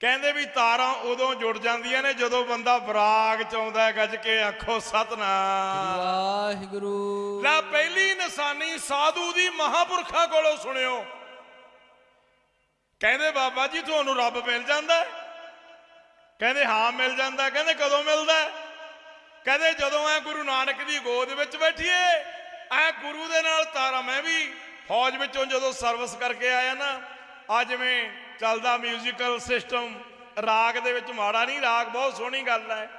ਕਹਿੰਦੇ ਵੀ ਤਾਰਾਂ ਉਦੋਂ ਜੁੜ ਜਾਂਦੀਆਂ ਨੇ ਜਦੋਂ ਬੰਦਾ ਬਰਾਗ ਚ ਆਉਂਦਾ ਹੈ ਗੱਜ ਕੇ ਆਖੋ ਸਤਨਾਮ ਵਾਹਿਗੁਰੂ ਲੈ ਪਹਿਲੀ ਨਿਸ਼ਾਨੀ ਸਾਧੂ ਦੀ ਮਹਾਪੁਰਖਾਂ ਕੋਲੋਂ ਸੁਣਿਓ ਕਹਿੰਦੇ ਬਾਬਾ ਜੀ ਤੁਹਾਨੂੰ ਰੱਬ ਮਿਲ ਜਾਂਦਾ? ਕਹਿੰਦੇ ਹਾਂ ਮਿਲ ਜਾਂਦਾ। ਕਹਿੰਦੇ ਕਦੋਂ ਮਿਲਦਾ? ਕਹਿੰਦੇ ਜਦੋਂ ਐ ਗੁਰੂ ਨਾਨਕ ਦੀ ਗੋਦ ਵਿੱਚ ਬੈਠੀਏ ਐ ਗੁਰੂ ਦੇ ਨਾਲ ਤਾਰਾ ਮੈਂ ਵੀ ਫੌਜ ਵਿੱਚੋਂ ਜਦੋਂ ਸਰਵਿਸ ਕਰਕੇ ਆਇਆ ਨਾ ਆ ਜਿਵੇਂ ਚੱਲਦਾ ਮਿਊਜ਼ੀਕਲ ਸਿਸਟਮ ਰਾਗ ਦੇ ਵਿੱਚ ਮਾੜਾ ਨਹੀਂ ਰਾਗ ਬਹੁਤ ਸੋਹਣੀ ਗੱਲ ਹੈ।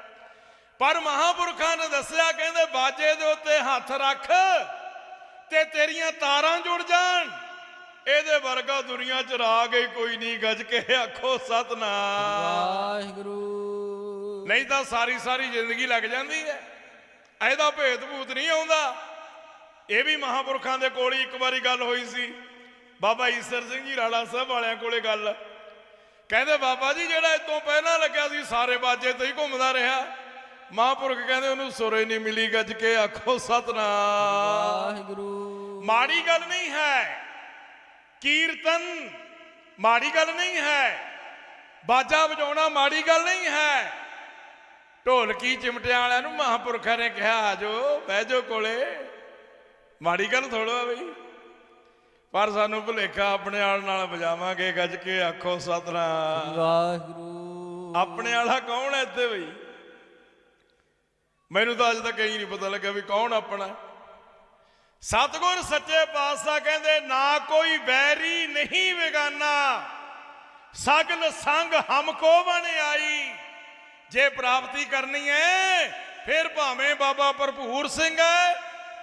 ਪਰ ਮਹਾਪੁਰਖਾਂ ਨੇ ਦੱਸਿਆ ਕਹਿੰਦੇ ਬਾਜੇ ਦੇ ਉੱਤੇ ਹੱਥ ਰੱਖ ਤੇ ਤੇਰੀਆਂ ਤਾਰਾਂ ਜੁੜ ਜਾਣ। ਇਹਦੇ ਵਰਗਾ ਦੁਨੀਆ 'ਚ ਰਾਗ ਹੀ ਕੋਈ ਨਹੀਂ ਗੱਜ ਕੇ ਆਖੋ ਸਤਨਾਮ। ਵਾਹਿਗੁਰੂ। ਨਹੀਂ ਤਾਂ ਸਾਰੀ ਸਾਰੀ ਜ਼ਿੰਦਗੀ ਲੱਗ ਜਾਂਦੀ ਹੈ। ਇਹਦਾ ਭੇਤ ਭੂਤ ਨਹੀਂ ਆਉਂਦਾ। ਇਹ ਵੀ ਮਹਾਪੁਰਖਾਂ ਦੇ ਕੋਲ ਹੀ ਇੱਕ ਵਾਰੀ ਗੱਲ ਹੋਈ ਸੀ। ਬਾਬਾ ਈਸਰ ਸਿੰਘ ਜੀ ਰਾਣਾ ਸਾਹਿਬ ਵਾਲਿਆਂ ਕੋਲੇ ਗੱਲ। ਕਹਿੰਦੇ ਬਾਬਾ ਜੀ ਜਿਹੜਾ ਇਤੋਂ ਪਹਿਲਾਂ ਲੱਗਿਆ ਸੀ ਸਾਰੇ ਬਾਜੇ ਤੇ ਹੀ ਘੁੰਮਦਾ ਰਿਹਾ। ਮਹਾਪੁਰਖ ਕਹਿੰਦੇ ਉਹਨੂੰ ਸੁਰੇ ਨਹੀਂ ਮਿਲੀ ਗੱਜ ਕੇ ਆਖੋ ਸਤਨਾਮ। ਵਾਹਿਗੁਰੂ। ਮਾੜੀ ਗੱਲ ਨਹੀਂ ਹੈ। ਕੀਰਤਨ ਮਾੜੀ ਗੱਲ ਨਹੀਂ ਹੈ। ਬਾਜਾ ਵਜਾਉਣਾ ਮਾੜੀ ਗੱਲ ਨਹੀਂ ਹੈ। ਢੋਲਕੀ ਚਿਮਟਿਆਂ ਵਾਲਿਆਂ ਨੂੰ ਮਹਾਪੁਰਖਾਂ ਨੇ ਕਿਹਾ ਆਜੋ ਬਹਿ ਜਾਓ ਕੋਲੇ। ਮਾੜੀ ਗੱਲ ਥੋੜੋ ਆ ਬਈ। ਪਰ ਸਾਨੂੰ ਭੁਲੇਖਾ ਆਪਣੇ ਆਲ ਨਾਲ ਵਜਾਵਾਂਗੇ ਗੱਜ ਕੇ ਆਖੋ ਸਤਨਾਮ। ਵਾਹਿਗੁਰੂ। ਆਪਣੇ ਵਾਲਾ ਕੌਣ ਹੈ ਇੱਥੇ ਬਈ? ਮੈਨੂੰ ਤਾਂ ਅਜੇ ਤੱਕ ਹੀ ਨਹੀਂ ਪਤਾ ਲੱਗਾ ਵੀ ਕੌਣ ਆਪਣਾ। ਸਤਿਗੁਰ ਸੱਚੇ ਪਾਤਸ਼ਾਹ ਕਹਿੰਦੇ ਨਾ ਕੋਈ ਬੈਰੀ ਨਹੀਂ ਵਿਗਾਨਾ ਸਗਲ ਸੰਗ ਹਮਕੋ ਬਣ ਆਈ। ਜੇ ਪ੍ਰਾਪਤੀ ਕਰਨੀ ਹੈ ਫਿਰ ਭਾਵੇਂ ਬਾਬਾ ਭਰਪੂਰ ਸਿੰਘ ਹੈ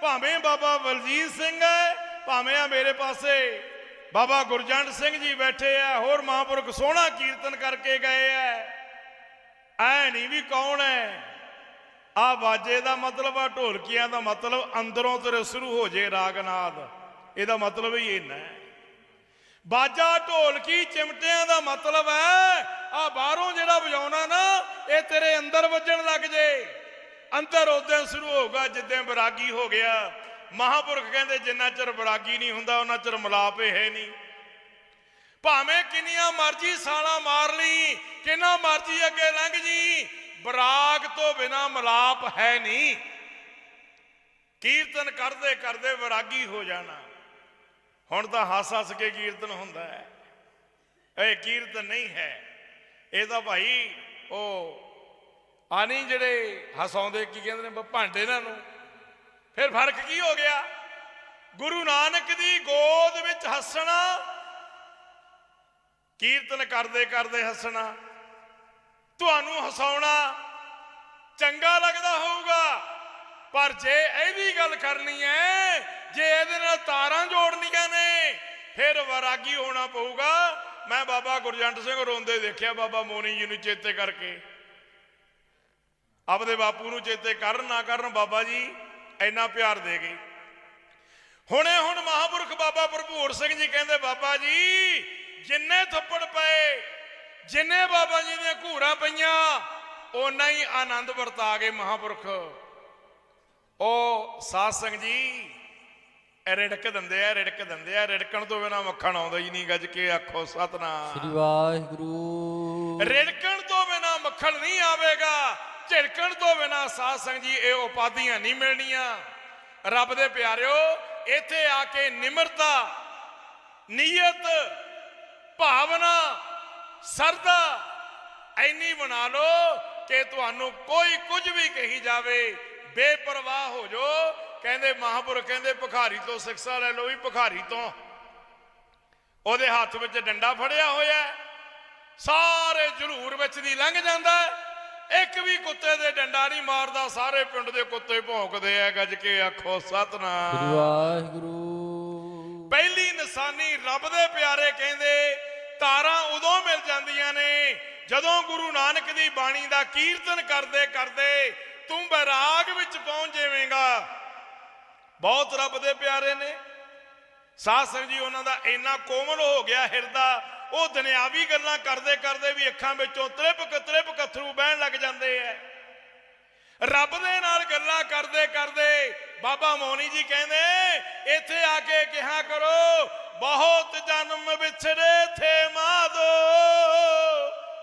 ਭਾਵੇਂ ਬਾਬਾ ਬਲਜੀਤ ਸਿੰਘ ਹੈ ਭਾਵੇਂ ਆ ਮੇਰੇ ਪਾਸੇ ਬਾਬਾ ਗੁਰਜੰਟ ਸਿੰਘ ਜੀ ਬੈਠੇ ਆ, ਹੋਰ ਮਹਾਂਪੁਰਖ ਸੋਹਣਾ ਕੀਰਤਨ ਕਰਕੇ ਗਏ ਆ। ਐ ਨਹੀਂ ਵੀ ਕੌਣ ਹੈ ਆ ਬਾਜੇ ਦਾ ਮਤਲਬ, ਆ ਢੋਲਕੀਆਂ ਦਾ ਮਤਲਬ, ਅੰਦਰੋਂ ਤੇਰੇ ਸ਼ੁਰੂ ਹੋ ਜੇ ਰਾਗਨਾਦ। ਇਹਦਾ ਮਤਲਬ ਹੀ ਇੰਨਾ ਹੈ ਬਾਜਾ ਢੋਲਕੀ, ਚਿਮਟਿਆਂ ਦਾ ਮਤਲਬ ਹੈ ਆ ਬਾਹਰੋਂ ਜਿਹੜਾ ਵਜਾਉਣਾ ਨਾ, ਇਹ ਤੇਰੇ ਅੰਦਰ ਵੱਜਣ ਲੱਗ ਜੇ। ਅੰਦਰ ਉਦੋਂ ਸ਼ੁਰੂ ਹੋਗਾ ਜਿੱਦਾਂ ਵਿਰਾਗੀ ਹੋ ਗਿਆ। ਮਹਾਪੁਰਖ ਕਹਿੰਦੇ ਜਿੰਨਾ ਚਿਰ ਵਿਰਾਗੀ ਨਹੀਂ ਹੁੰਦਾ, ਉਹਨਾਂ ਚਿਰ ਮਲਾਪ ਇਹ ਹੈ ਨਹੀਂ। ਭਾਵੇਂ ਕਿੰਨੀਆਂ ਮਰਜ਼ੀ ਸਾਲਾਂ ਮਾਰ ਲਈ, ਕਿੰਨਾ ਮਰਜ਼ੀ ਅੱਗੇ ਲੰਘ ਜੀ ਬਰਾਗ ਤੋਂ ਬਿਨਾ ਮਲਾਪ ਹੈ ਨਹੀਂ। ਕੀਰਤਨ ਕਰਦੇ ਕਰਦੇ ਵਿਰਾਗੀ ਹੋ ਜਾਣਾ। ਹੁਣ ਤਾਂ ਹੱਸ ਹੱਸ ਕੇ ਕੀਰਤਨ ਹੁੰਦਾ ਹੈ। ਇਹ ਕੀਰਤਨ ਨਹੀਂ ਹੈ। ਇਹ ਤਾਂ ਭਾਈ ਉਹ ਆਨੀ ਜਿਹੜੇ ਹਸਾਉਂਦੇ, ਕੀ ਕਹਿੰਦੇ ਨੇ ਭਾਂਡੇ ਇਹਨਾਂ ਨੂੰ। ਫਿਰ ਫ਼ਰਕ ਕੀ ਹੋ ਗਿਆ? ਗੁਰੂ ਨਾਨਕ ਦੀ ਗੋਦ ਵਿੱਚ ਹੱਸਣਾ, ਕੀਰਤਨ ਕਰਦੇ ਕਰਦੇ ਹੱਸਣਾ, ਤੁਹਾਨੂੰ ਹਸਾਉਣਾ ਚੰਗਾ ਲੱਗਦਾ ਹੋਊਗਾ, ਪਰ ਜੇ ਇਹਦੀ ਗੱਲ ਕਰਨੀ ਹੈ, ਜੇ ਇਹਦੇ ਨਾਲ ਤਾਰਾਂ ਜੋੜਨੀਆਂ ਨੇ, ਫਿਰ ਵਰਾਗੀ ਹੋਣਾ ਪਊਗਾ। ਮੈਂ ਬਾਬਾ ਗੁਰਜੰਟ ਸਿੰਘ ਰੋਂਦੇ ਦੇਖਿਆ, ਬਾਬਾ ਮੋਨੀ ਜੀ ਨੂੰ ਚੇਤੇ ਕਰਕੇ। ਆਪਦੇ ਬਾਪੂ ਨੂੰ ਚੇਤੇ ਕਰਨ ਨਾ ਕਰਨ ਬਾਬਾ ਜੀ ਇੰਨਾ ਪਿਆਰ ਦੇ ਗਏ ਹੁਣੇ ਹੁਣ ਮਹਾਪੁਰਖ ਬਾਬਾ ਭਰਪੂਰ ਸਿੰਘ ਜੀ ਕਹਿੰਦੇ ਬਾਬਾ ਜੀ ਜਿੰਨੇ ਥੱਪੜ ਪਏ ਜਿੰਨੇ ਬਾਬਾ ਜੀ ਦੀਆਂ ਘੂਰਾਂ ਪਈਆਂ ਓਨਾ ਹੀ ਆਨੰਦ ਵਰਤਾ ਗਏ ਮਹਾਪੁਰਖ। ਉਹ ਸਾਧ ਸੰਗ ਜੀ ਰਿੜਕ ਦਿੰਦੇ ਆ ਰਿੜਕ ਦਿੰਦੇ ਆ ਰਿੜਕਣ ਤੋਂ ਬਿਨਾ ਮੱਖਣ ਆਉਂਦਾ ਹੀ ਨਹੀਂ ਗੱਜ ਕੇ ਆਖੋ ਸਤਨਾਮ। ਸ੍ਰੀ ਵਾਹਿਗੁਰੂ। ਰਿੜਕਣ ਤੋਂ ਬਿਨਾ ਮੱਖਣ ਨਹੀਂ ਆਵੇਗਾ। ਝਿੜਕਣ ਤੋਂ ਬਿਨਾ ਸਾਧ ਸੰਗ ਜੀ, ਇਹ ਉਪਾਧੀਆਂ ਨਹੀਂ ਮਿਲਣੀਆਂ। ਰੱਬ ਦੇ ਪਿਆਰਿਓ, ਇੱਥੇ ਆ ਕੇ ਨਿਮਰਤਾ, ਨੀਅਤ, ਭਾਵਨਾ, ਸਰਦਾ ਐਨੀ ਬਣਾ ਲਓ ਕਿ ਤੁਹਾਨੂੰ ਕੋਈ ਕੁਝ ਵੀ ਕਹੀ ਜਾਵੇ, ਬੇਪਰਵਾਹ ਹੋ ਜੋ ਕਹਿੰਦੇ ਮਹਾਪੁਰਖ ਕਹਿੰਦੇ, ਭਿਖਾਰੀ ਤੋਂ ਸਿਕਸਾ ਲੈ ਲਓ ਵੀ ਭਿਖਾਰੀ ਤੋਂ। ਉਹਦੇ ਹੱਥ ਵਿੱਚ ਡੰਡਾ ਫੜਿਆ ਹੋਇਆ ਸਾਰੇ ਜਲੂਰ ਵਿੱਚ ਦੀ ਲੰਘ ਜਾਂਦਾ ਹੈ। ਇੱਕ ਵੀ ਕੁੱਤੇ ਦੇ ਡੰਡਾ ਨਹੀਂ ਮਾਰਦਾ ਸਾਰੇ ਪਿੰਡ ਦੇ ਕੁੱਤੇ ਭੌਂਕਦੇ ਆ ਗੱਜ ਕੇ ਆਖੋ ਸਤਨਾਮ। ਵਾਹਿਗੁਰੂ। ਪਹਿਲੀ ਨਿਸ਼ਾਨੀ ਰੱਬ ਦੇ ਪਿਆਰੇ ਕਹਿੰਦੇ ਤਾਰਾਂ ਉਦੋਂ ਮਿਲ ਜਾਂਦੀਆਂ ਨੇ ਜਦੋਂ ਗੁਰੂ ਨਾਨਕ ਦੀ ਬਾਣੀ ਦਾ ਕੀਰਤਨ ਕਰਦੇ ਕਰਦੇ ਤੂੰ ਬੈਰਾਗ ਵਿੱਚ ਪਹੁੰਚ ਜਾਵੇਂਗਾ। ਬਹੁਤ ਰੱਬ ਦੇ ਪਿਆਰੇ ਨੇ। ਸਾਧ ਸੰਗ ਜੀ ਉਹਨਾਂ ਦਾ ਇੰਨਾ ਕੋਮਲ ਹੋ ਗਿਆ ਹਿਰਦਾ ਉਹ ਦੁਨਿਆਵੀ ਗੱਲਾਂ ਕਰਦੇ ਕਰਦੇ ਵੀ ਅੱਖਾਂ ਵਿੱਚੋਂ ਤ੍ਰਿਪਕ ਤ੍ਰਿਪਕ ਅਥਰੂ ਬਹਿਣ ਲੱਗ ਜਾਂਦੇ ਐ। ਰੱਬ ਦੇ ਨਾਲ ਗੱਲਾਂ ਕਰਦੇ ਕਰਦੇ ਬਾਬਾ ਮੋਨੀ ਜੀ ਕਹਿੰਦੇ, ਇੱਥੇ ਆ ਕੇ ਕਿਹਾ ਕਰੋ, ਬਹੁਤ ਜਨਮ ਵਿਛੜੇ ਥੇ ਮਾਦੋ।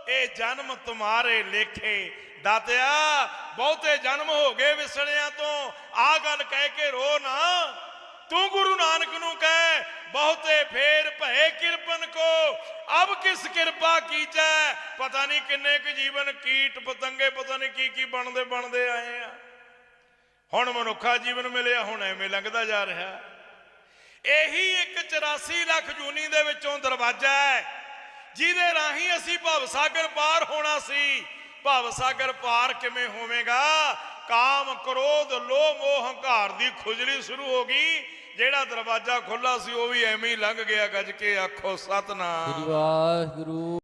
ਇਹ ਜਨਮ ਤੁਮਾਰੇ ਲੇਖੇ। ਦਾਤਿਆ, ਬਹੁਤੇ ਜਨਮ ਹੋ ਗਏ ਵਿਸੜਿਆਂ ਤੋਂ। ਆ ਗੱਲ ਕਹਿ ਕੇ ਰੋ ਨਾ। ਤੂੰ ਗੁਰੂ ਨਾਨਕ ਨੂੰ ਕਹਿ, ਬਹੁਤੇ ਫੇਰ ਭਏ ਕਿਰਪਨ ਕੋ। ਅਬ ਕਿਸ ਕਿਰਪਾ ਕੀਜੈ? ਪਤਾ ਨਹੀਂ ਕਿੰਨੇ ਕੁ ਜੀਵਨ ਕੀਟ ਪਤੰਗੇ, ਪਤਾ ਨਹੀਂ ਕੀ ਕੀ ਬਣਦੇ ਬਣਦੇ ਆਏ ਆ। ਹੁਣ ਮਨੁੱਖਾ ਜੀਵਨ ਮਿਲਿਆ, ਹੁਣ ਐਵੇਂ ਲੰਘਦਾ ਜਾ ਰਿਹਾ। ਇਹੀ ਇੱਕ 84 ਲੱਖ ਜੂਨੀ ਦੇ ਵਿੱਚੋਂ ਦਰਵਾਜ਼ਾ ਹੈ, ਜਿਹਦੇ ਰਾਹੀਂ ਅਸੀਂ ਭਵ ਸਾਗਰ ਪਾਰ ਹੋਣਾ ਸੀ। ਭਵ ਸਾਗਰ ਪਾਰ ਕਿਵੇਂ ਹੋਵੇਗਾ? ਕਾਮ, ਕ੍ਰੋਧ, ਲੋਭ ਮੋਹ ਹੰਕਾਰ ਦੀ ਖੁਜਲੀ ਸ਼ੁਰੂ ਹੋ ਗਈ। ਜਿਹੜਾ ਦਰਵਾਜ਼ਾ ਖੁੱਲਾ ਸੀ, ਉਹ ਵੀ ਐਵੇਂ ਹੀ ਲੰਘ ਗਿਆ, ਗੱਜ ਕੇ ਆਖੋ, ਸਤਨਾਮ। ਵਾਹਿਗੁਰੂ।